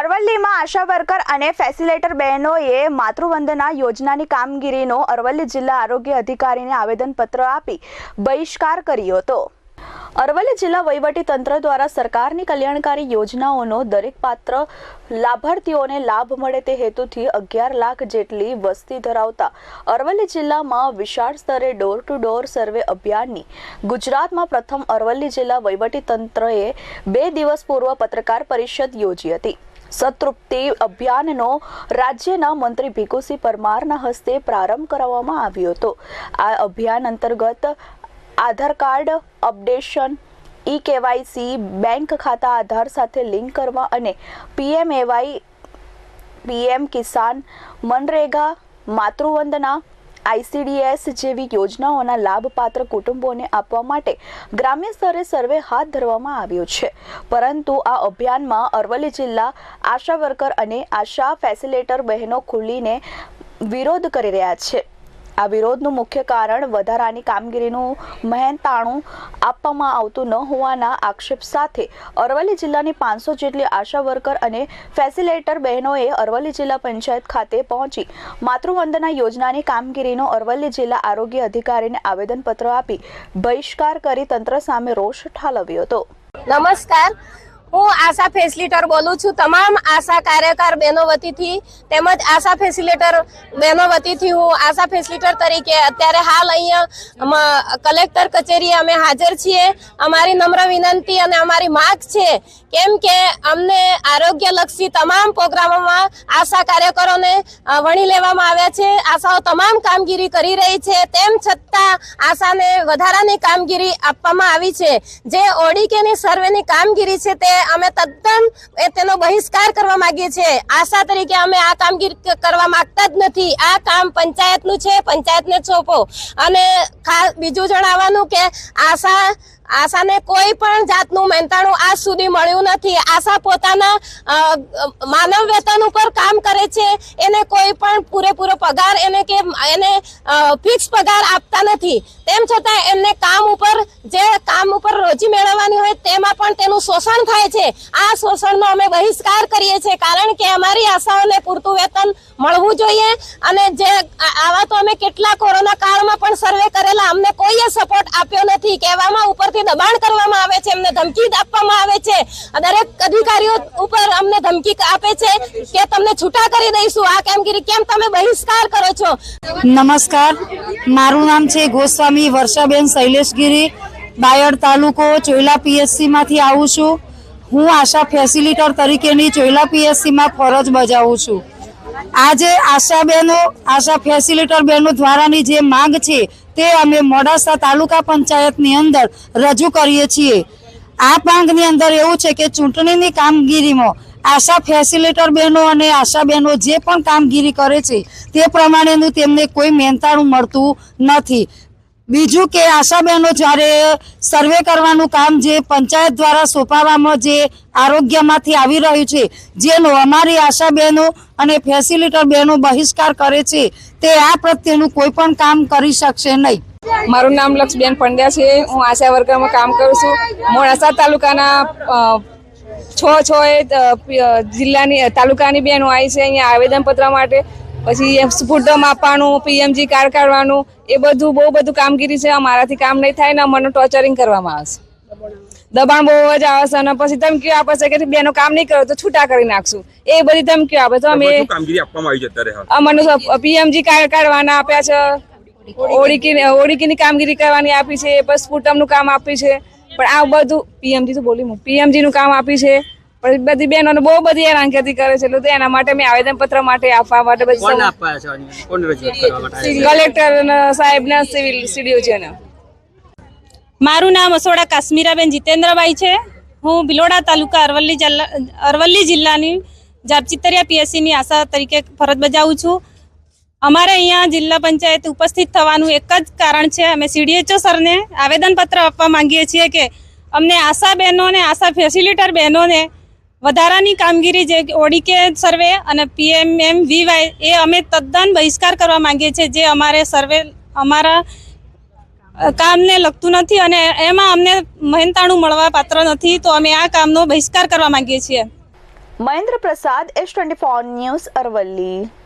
અરવલ્લીમાં આશા worker અને facilitator બહેનોએ માતૃવંદના યોજનાની કામગીરીનો અરવલ્લી જિલ્લા આરોગ્ય અધિકારીને આવેદનપત્ર આપી બહિષ્કાર કર્યો હતો. અરવલ્લી જિલ્લા વહીવટી તંત્ર દ્વારા સરકારની કલ્યાણકારી યોજનાઓનો દરેક પાત્ર લાભાર્થીઓને લાભ મળે તે હેતુથી અગિયાર લાખ જેટલી વસ્તી ધરાવતા અરવલ્લી જિલ્લામાં વિશાળ સ્તરે ડોર ટુ ડોર સર્વે અભિયાનની ગુજરાતમાં પ્રથમ અરવલ્લી જિલ્લા વહીવટી તંત્રએ બે દિવસ પૂર્વ પત્રકાર પરિષદ યોજી હતી. સતૃપ્તિ અભિયાનનો રાજ્યના મંત્રી ભીખુસિંહ પરમારના હસ્તે પ્રારંભ કરાવવામાં આવ્યો હતો. આ અભિયાન અંતર્ગત Aadhaar card updation e KYC bank ખાતા આધાર સાથે લિંક કરવા અને PMAY, PM Kisan MNREGA, Matruvandana ICDS જેવી યોજનાઓના લાભપાત્ર કુટુંબોને આપવા માટે ગ્રામ્ય સ્તરે સર્વે હાથ ધરવામાં આવ્યો છે. પરંતુ આ અભિયાનમાં અરવલ્લી જિલ્લા આશા વર્કર અને આશા ફેસિલેટર બહેનો ખુલીને વિરોધ કરી રહ્યા છે. આ વિરોધનું મુખ્ય કારણ વધારાની કામગીરીનું મહેનતાણું આપવામાં આવતું ન હોવાના આક્ષેપ સાથે અરવલ્લી જિલ્લાની પાંચસો જેટલી આશા વર્કર અને ફેસિલેટર બહેનોએ અરવલ્લી જિલ્લા પંચાયત ખાતે પહોંચી માતૃવંદના યોજનાની કામગીરીનો અરવલ્લી જિલ્લા આરોગ્ય અધિકારીને આવેદનપત્ર આપી બહિષ્કાર કરી તંત્ર સામે રોષ ઠાલવ્યો હતો. નમસ્કાર. હું આશા ફેસિલિટર બોલું છું. તમામ આશા કાર્યકર બહેનો વતીથી તેમજ આશા ફેસિલિટર બહેનો વતીથી હું આશા ફેસિલિટર તરીકે અત્યારે હાલ અહીંયા કલેક્ટર કચેરીએ અમે હાજર છીએ. અમારી નમ્ર વિનંતી અને અમારી માગ છે કેમ કે અમને આરોગ્યલક્ષી તમામ પ્રોગ્રામોમાં આશા કાર્યકરોને વણી લેવામાં આવ્યા છે. આશાઓ તમામ કામગીરી કરી રહી છે. તેમ છતાં આશાને વધારાની કામગીરી આપવામાં આવી છે. જે ઓડીકેની સર્વેની કામગીરી છે તે અમે તદ્દન તેનો બહિષ્કાર કરવા માંગીએ છીએ. આશા તરીકે અમે આ કામગીરી કરવા માંગતા જ નથી. આ કામ પંચાયતનું છે, પંચાયતને સોંપો. અને બીજું જણાવવાનું કે આશા આશાને કોઈ પણ જાતનું મહેનતાણું આજ સુધી મળ્યું નથી. આશા પોતાના માનવ વેતન ઉપર કામ કરે છે. એને કોઈ પણ પૂરેપૂરો પગાર, એને કે, એને ફિક્સ પગાર આપતા નથી. તેમ છતાં એમને કામ ઉપર, જે કામ ઉપર રોજી મેળવવાની હોય તેમાં પણ તેનું શોષણ થાય છે. આ શોષણનો અમે બહિષ્કાર કરીએ છીએ કારણ કે અમારી આશાઓને પૂરતું વેતન મળવું જોઈએ અને જે આવા તો અમે કેટલા કોરોના કાળમાં પણ સર્વે કરેલા અમને કોઈએ સપોર્ટ આપ્યો નથી. કહેવામાં ઉપરથી દબાણ કરવામાં આવે છે અમને ધમકી આપવામાં આવે છે દરેક અધિકારીઓ ઉપર અમને ધમકી આપે છે કે તમને છૂટા કરી દઈશું. આ કામગીરી કેમ તમે બહિષ્કાર કરો છો? નમસ્કાર. મારું નામ છે ગોસ્વામી વર્ષાબેન શૈલેષગીરી. બાયડ તાલુકો ચોયલા પીએસસી માંથી આવું છું. હું આશા ફેસિલિટર તરીકેની ચોયલા પીએસસી માં ફરજ બજાવું છું. આજે આશા બહેનો આશા ફેસિલિટર બહેનો દ્વારાની જે માંગ છે તે અમે મોડાસા તાલુકા પંચાયતની અંદર રજૂ કરીએ છીએ. આ માંગની અંદર એવું છે કે ચૂંટણીની કામગીરીમાં આશા ફેસિલિટર બહેનો અને આશા બહેનો જે પણ કામગીરી કરે છે, તે પ્રમાણેનું તેમને કોઈ મહેનતાણું મળતું નથી. બીજું કે આશાબહેનો જ્યારે સર્વે કરવાનું કામ જે પંચાયત દ્વારા સોંપાવવામાં જે આરોગ્યમાંથી આવી રહ્યું છે, જેનો અમારી આશા બહેનો અને ફેસિલિટર બહેનો બહિષ્કાર કરે છે, તે આ પ્રત્યેનું કોઈ પણ કામ કરી શકશે નહીં. મારું નામ લક્ષ્મીબેન પંડ્યા છે. હું આશા વર્ગમાં કામ કરું છું. મોડાસા તાલુકાના છ છ જિલ્લાની તાલુકાની બહેનો આવી છે. અહીંયા આવેદનપત્ર માટે પછી સ્ફૂટમ આપવાનું પીએમજી કાર્ડ કાઢવાનું એ બધું બહુ બધું કામગીરી છે. અમારાથી કામ નહીં થાય ને મને ટોર્ચરિંગ કરવામાં આવશે દબાણ બહુ જ આવે છે અને પછી ધમકીઓ આપે છે કે બેનો કામ નહીં કરો તો છૂટા કરી નાખશું. એ બધી ધમકીઓ આપે તો અમે કામગીરી આપવામાં આવી છે અત્યારે અમને પીએમજી કાર્ડ કાઢવાના આપ્યા છે. ઓડીકી ઓળીકીની કામગીરી કરવાની આપી છે. પછી સ્ફૂટમનું કામ આપ્યું છે. પણ આ બધું પીએમજી તો બોલી પીએમજી નું કામ આપ્યું છે. પણ બધી બહેનોને બહુ બધી હેરાનગતિ કરે છે. એટલે તો એના માટે મેં આવેદનપત્ર માટે આપવા માટે બધી કલેક્ટર સાહેબ ના સિવિલ સીડીઓ છે મારું નામ અસોડા કાશ્મીરાબેન જીતેન્દ્રભાઈ છે. હું ભિલોડા તાલુકા અરવલ્લી જિલ્લા અરવલ્લી જિલ્લાની જાપચિતરિયા પીએસસીની આશા તરીકે ફરજ બજાવું છું. અમારે અહીંયા જિલ્લા પંચાયત ઉપસ્થિત થવાનું એક જ કારણ છે. અમે સીડીએચઓ સરને આવેદનપત્ર આપવા માંગીએ છીએ કે અમને આશા બહેનોને આશા ફેસિલિટર બહેનોને વધારાની કામગીરી જે ઓડીકે સર્વે અને પીએમએમ વીવાય એ અમે તદ્દન બહિષ્કાર કરવા માંગીએ છીએ જે અમારે સર્વે અમારા કામને લગતું નથી અને એમાં અમને મહેનતાણું મળવા પાત્ર નથી તો અમે આ કામનો બહિષ્કાર કરવા માંગીએ છીએ. Mahendra Prasad, S twenty four news Aravalli.